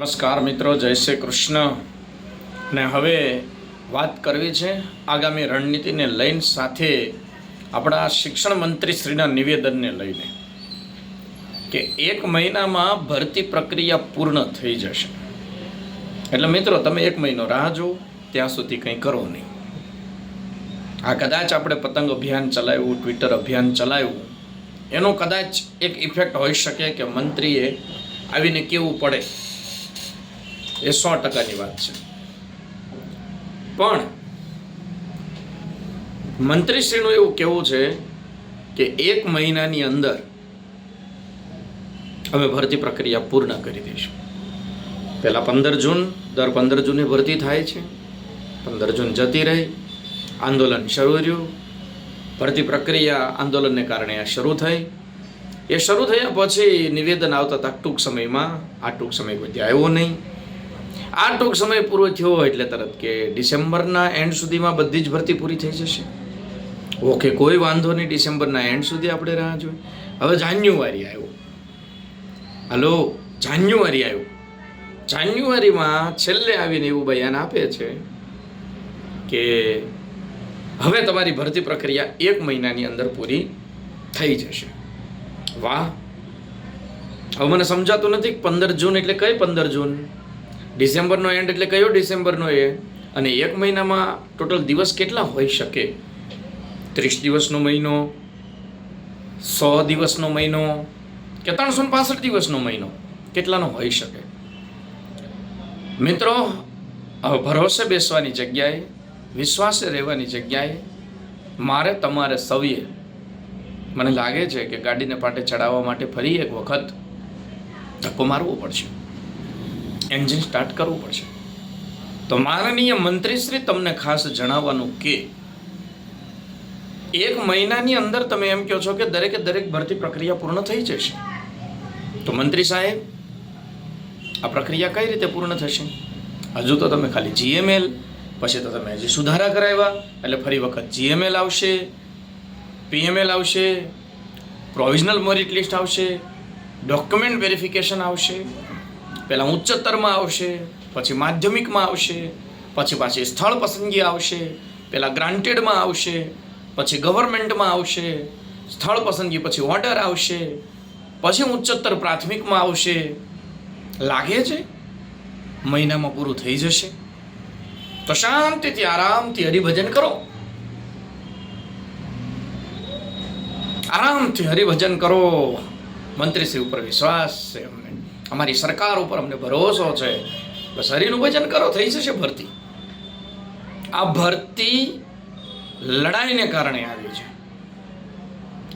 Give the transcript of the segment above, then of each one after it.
નમસ્કાર મિત્રો, જય શ્રી કૃષ્ણ. ને હવે વાત કરવી છે આગામી રણનીતિને લઈને સાથે આપણા શિક્ષણ મંત્રી શ્રીના નિવેદનને લઈને કે એક મહિનામાં ભરતી પ્રક્રિયા પૂર્ણ થઈ જશે. એટલે મિત્રો, તમે એક મહિનો રાહ જુઓ, ત્યાં સુધી કંઈ કરો નહીં. આ કદાચ આપણે પતંગ અભિયાન ચલાવ્યું, ટ્વિટર અભિયાન ચલાવ્યું, એનો કદાચ એક ઇફેક્ટ હોઈ શકે કે મંત્રીએ આવીને કેવું પડે. એ સો ટકાની વાત છે. પણ મંત્રીશ્રીનું એવું કહેવું છે કે એક મહિનાની અંદર અમે ભરતી પ્રક્રિયા પૂર્ણ કરી દઈશું. પહેલાં પંદર જૂન, દર પંદર જૂને ભરતી થાય છે. પંદર જૂન જતી રહી, આંદોલન શરૂ રહ્યું. ભરતી પ્રક્રિયા આંદોલનને કારણે આ શરૂ થઈ. એ શરૂ થયા પછી નિવેદન આવતા હતા ટૂંક સમયમાં, આ ટૂંક સમય કોઈ આવ્યો નહીં. આ ટૂંક સમય પૂરો થયો એટલે તરત કે ડિસેમ્બરના એન્ડ સુધીમાં બધી જ ભરતી પૂરી થઈ જશે. ઓકે, કોઈ વાંધો નહીં, ડિસેમ્બરના એન્ડ સુધી આપણે રાહ જોઈએ હવે જાન્યુઆરી આવ્યો. હલો, જાન્યુઆરી આવ્યો. જાન્યુઆરીમાં છેલ્લે આવીને એવું બયાન આપે છે કે હવે તમારી ભરતી પ્રક્રિયા એક મહિનાની અંદર પૂરી થઈ જશે. વાહ. હવે મને સમજાતું નથી પંદર જૂન એટલે કઈ પંદર જૂન? ડિસેમ્બરનો એન્ડ એટલે કયો ડિસેમ્બરનો એ? અને એક મહિનામાં ટોટલ દિવસ કેટલા હોઈ શકે? ત્રીસ દિવસનો મહિનો, સો દિવસનો મહિનો કે ત્રણસો પાસઠ દિવસનો મહિનો? કેટલાનો હોઈ શકે? મિત્રો ભરોસે બેસવાની જગ્યાએ, વિશ્વાસે રહેવાની જગ્યાએ મારે તમારે સૌએ મને લાગે છે કે ગાડીને પાટે ચડાવવા માટે ફરી એક વખત ધક્કો મારવો પડશે. એન્જિન સ્ટાર્ટ કરવું પડશે. તો માનનીય મંત્રીશ્રી તમને ખાસ જણાવવાનું કે એક મહિનાની અંદર તમે એમ કહો છો કે દરેકે દરેક ભરતી પ્રક્રિયા પૂર્ણ થઈ જશે. તો મંત્રી સાહેબ, આ પ્રક્રિયા કઈ રીતે પૂર્ણ થશે? હજુ તો તમે ખાલી જીએમએલ પછી તો તમે હજી સુધારા કરાવ્યા, એટલે ફરી વખત જીએમએલ આવશે પીએમએલ આવશે પ્રોવિઝનલ મેરિટ લિસ્ટ આવશે ડોક્યુમેન્ટ વેરિફિકેશન આવશે. પહેલાં ઉચ્ચતરમાં આવશે, પછી માધ્યમિકમાં આવશે, પછી પાછી સ્થળ પસંદગી આવશે, પહેલાં ગ્રાન્ટેડમાં આવશે, પછી ગવર્મેન્ટમાં આવશે, સ્થળ પસંદગી, પછી ઓર્ડર આવશે, પછી ઉચ્ચતર પ્રાથમિકમાં આવશે. લાગે છે? મહિનામાં પૂરું થઈ જશે? તો શાંતિથી, આરામથી હરિભજન કરો. આરામથી હરિભજન કરો. મંત્રીશ્રી ઉપર વિશ્વાસ છે. અમારી સરકાર ઉપર અમને ભરોસો છે. બસ વજન કરો, થઈ જશે ભરતી. આ ભરતી લડાઈને કારણે આવી છે.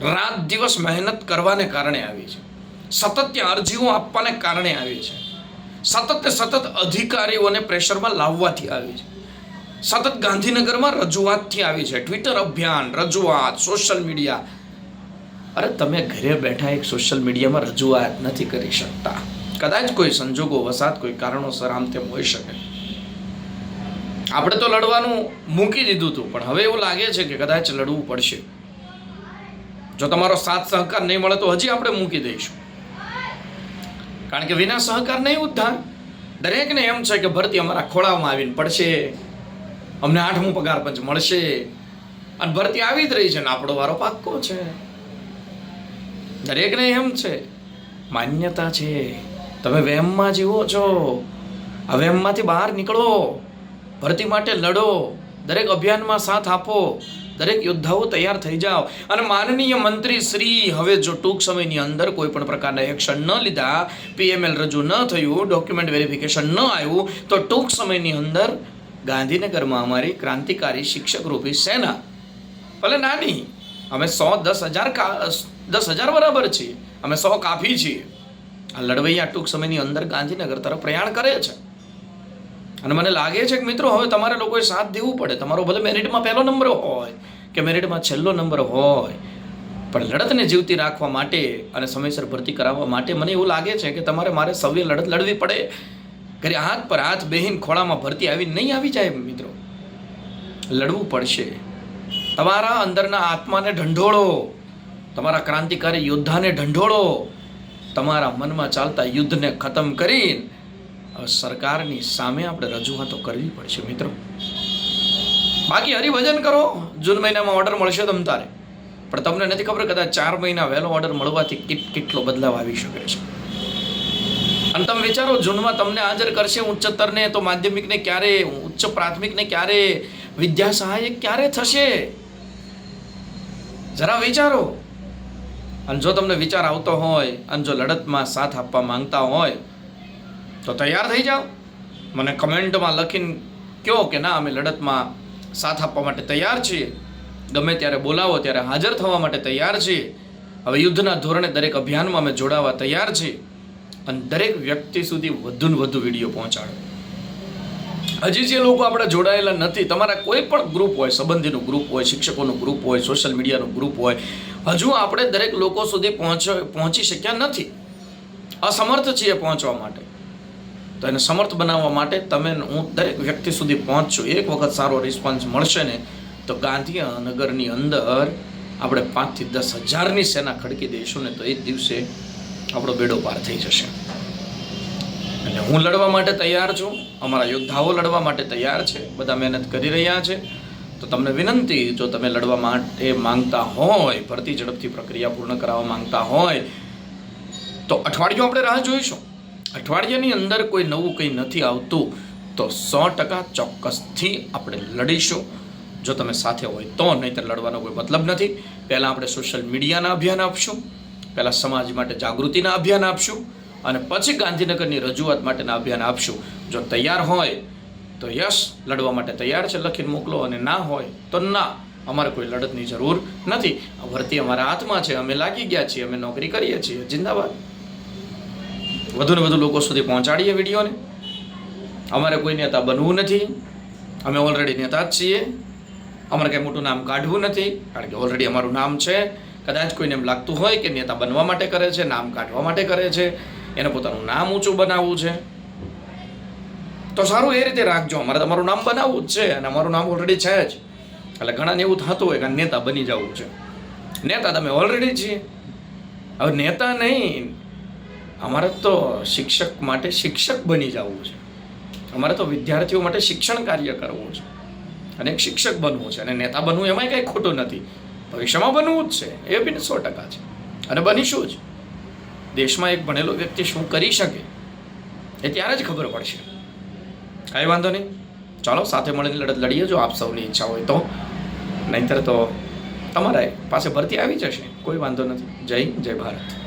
રાત દિવસ મહેનત કરવાને કારણે આવી છે. સતત ત્યાં અરજીઓ આપવાને કારણે આવી છે. સતત ને સતત અધિકારીઓને પ્રેશરમાં લાવવાથી આવી છે. સતત ગાંધીનગરમાં રજૂઆતથી આવી છે. ટ્વિટર અભિયાન, રજૂઆત, સોશિયલ મીડિયા. અરે તમે ઘરે બેઠા એક સોશિયલ મીડિયામાં રજૂઆત નથી કરી શકતા. કદાચ કોઈ સંજોગો, વસાત, કોઈ કારણોસર આમ તેમ હોઈ શકે. આપણે તો લડવાનું મૂકી દીધું હતું, પણ હવે એવું લાગે છે કે કદાચ લડવું પડશે. જો તમારો સાથ સહકાર નહીં મળે તો હજી આપણે મૂકી દઈશું. કારણ કે વિના સહકાર નહીં ઉદ્ધાર. દરેકને એમ છે કે ભરતી અમારા ખોળામાં આવીને પડશે. અમને આઠમું પગાર પંચ મળશે. અને ભરતી આવી જ રહી છે ને આપણો વારો પાક્કો છે. દરેકને એમ છે, માન્યતા છે. તમે વહેમમાં જીવો છો. આ વહેમમાંથી બહાર નીકળો. ભરતી માટે લડો. દરેક અભિયાનમાં સાથ આપો. દરેક યોદ્ધાઓ તૈયાર થઈ જાઓ. અને માનનીય મંત્રી શ્રી, હવે જો ટૂંક સમયની અંદર કોઈ પણ પ્રકારના એક્શન ન લીધા પીએમએલ રજૂ ન થયું ડોક્યુમેન્ટ વેરિફિકેશન ન આવ્યું, તો ટૂંક સમયની અંદર ગાંધીનગરમાં અમારી ક્રાંતિકારી શિક્ષક રૂપી સેના, ભલે નાની, અમે સો દસ હજાર દસ હજાર બરાબર છીએ. અમે સો કાફી છીએ. આ લડવૈયા ટૂંક સમયની અંદર ગાંધીનગર તરફ પ્રયાણ કરે છે. અને મને લાગે છે કે મિત્રો, હવે તમારે લોકોએ સાથ દેવું પડે. તમારો ભલે મેરિટમાં પહેલો નંબર હોય કે મેરિટમાં છેલ્લો નંબર હોય, પણ લડતને જીવતી રાખવા માટે અને સમયસર ભરતી કરાવવા માટે મને એવું લાગે છે કે તમારે મારે સૌએ લડત લડવી પડે. ઘરે હાથ પર હાથ બેહીન ખોળામાં ભરતી આવી નહીં આવી જાય મિત્રો. લડવું પડશે. તમારા અંદરના આત્માને ઢંઢોળો. તમારા ક્રાંતિકારી યોદ્ધાને ઢંઢોળો. તમારા મનમાં ચાલતા યુદ્ધને ખતમ હવે સરકારની સામે આપણે રજૂઆતો કરવી પડશે, મિત્રો. બાકી હરિભજન કરો. જૂન મહિનામાં ઓર્ડર મળશે તમ તારે. પણ તમને નથી ખબર કદાચ ચાર મહિના વહેલો ઓર્ડર મળવાથી કેટ- કેટલો બદલાવ આવી શકે છે. અને તમે વિચારો, જૂનમાં તમને હાજર કરશે ઉચ્ચતરને તો માધ્યમિકને ક્યારે, ઉચ્ચ પ્રાથમિકને ક્યારે, વિદ્યા સહાયક ક્યારે થશે? જરા વિચારો. અને જો તમને વિચાર આવતો હોય અને જો લડતમાં સાથ આપવા માંગતા હોય, તો તૈયાર થઈ જાઓ. મને કમેન્ટમાં લખીને કહો કે ના, અમે લડતમાં સાથ આપવા માટે તૈયાર છીએ. ગમે ત્યારે બોલાવો, ત્યારે હાજર થવા માટે તૈયાર છીએ. હવે યુદ્ધના ધોરણે દરેક અભિયાનમાં અમે જોડાવા તૈયાર છીએ. અને દરેક વ્યક્તિ સુધી વધુને વધુ વીડિયો પહોંચાડો. હજી જે લોકો આપણે જોડાયેલા નથી, તમારા કોઈ પણ ગ્રુપ હોય, સંબંધીનું ગ્રુપ હોય, શિક્ષકોનું ગ્રુપ હોય સોશિયલ મીડિયાનું ગ્રુપ હોય, હજુ આપણે દરેક લોકો સુધી પહોંચ, પહોંચી શક્યા નથી. અસમર્થ છીએ પહોંચવા માટે. તો એને સમર્થ બનાવવા માટે તમે, હું દરેક વ્યક્તિ સુધી પહોંચશું એક વખત સારો રિસ્પોન્સ મળશે ને, તો ગાંધીનગરની અંદર આપણે પાંચથી દસ હજારની સેના ખડકી દઈશું ને, તો એ જ દિવસે આપણો બેડો પાર થઈ જશે. એટલે હું લડવા માટે તૈયાર છું. અમારા યોદ્ધાઓ લડવા માટે તૈયાર છે. બધા મહેનત કરી રહ્યા છે. તો તમને વિનંતી, જો તમે લડવા માટે માંગતા હોય, ભરતી ઝડપથી પ્રક્રિયા પૂર્ણ કરાવવા માંગતા હોય, તો અઠવાડિયું આપણે રાહ જોઈશું. અઠવાડિયાની અંદર કોઈ નવું કંઈ નથી આવતું, તો સો ટકા ચોક્કસથી આપણે લડીશું. જો તમે સાથે હોય તો, નહીંતર લડવાનો કોઈ મતલબ નથી. પહેલાં આપણે સોશિયલ મીડિયાના અભિયાન આપશું. પહેલાં સમાજ માટે જાગૃતિના અભિયાન આપશું. અને પછી ગાંધીનગરની રજૂઆત માટેના અભિયાન આપશું. જો તૈયાર હોય તો યશ લડવા માટે તૈયાર છે, લખીને મોકલો. અને ના હોય તો ના. અમારે કોઈ લડતની જરૂર નથી. ભરતી અમારા હાથમાં છે. અમે લાગી ગયા છીએ. અમે નોકરી કરીએ છીએ. જિંદાબાદ. વધુ ને વધુ લોકો સુધી પહોંચાડીએ વિડીયોને. અમારે કોઈ નેતા બનવું નથી. અમે ઓલરેડી નેતા જ છીએ. અમારે કંઈ મોટું નામ કાઢવું નથી. કારણ કે ઓલરેડી અમારું નામ છે. કદાચ કોઈને એમ લાગતું હોય કે નેતા બનવા માટે કરે છે, નામ કાઢવા માટે કરે છે. એને પોતાનું નામ ઊંચું બનાવવું છે. તો સારું એ રીતે રાખજો. અમારે તમારું નામ બનાવવું જ છે અને અમારું નામ ઓલરેડી છે જ. એટલે ઘણાને એવું થતું હોય કે નેતા બની જવું છે. નેતા તમે ઓલરેડી છીએ. હવે નેતા નહીં. અમારે તો શિક્ષક માટે શિક્ષક બની જવું છે. અમારે તો વિદ્યાર્થીઓ માટે શિક્ષણ કાર્ય કરવું છે. અને એક શિક્ષક બનવું છે. અને નેતા બનવું એમાંય કંઈ ખોટું નથી. ભવિષ્યમાં બનવું જ છે. એ બી સો ટકા છે. અને બનીશું જ. દેશમાં એક ભણેલો વ્યક્તિ શું કરી શકે એ ત્યારે જ ખબર પડશે. કાંઈ વાંધો નહીં. ચાલો, સાથે મળીને લડત લડીએ જો આપ સૌની ઈચ્છા હોય તો. નહીંતર તો તમારા પાસે ભરતી આવી જશે. કોઈ વાંધો નથી. જય જય ભારત.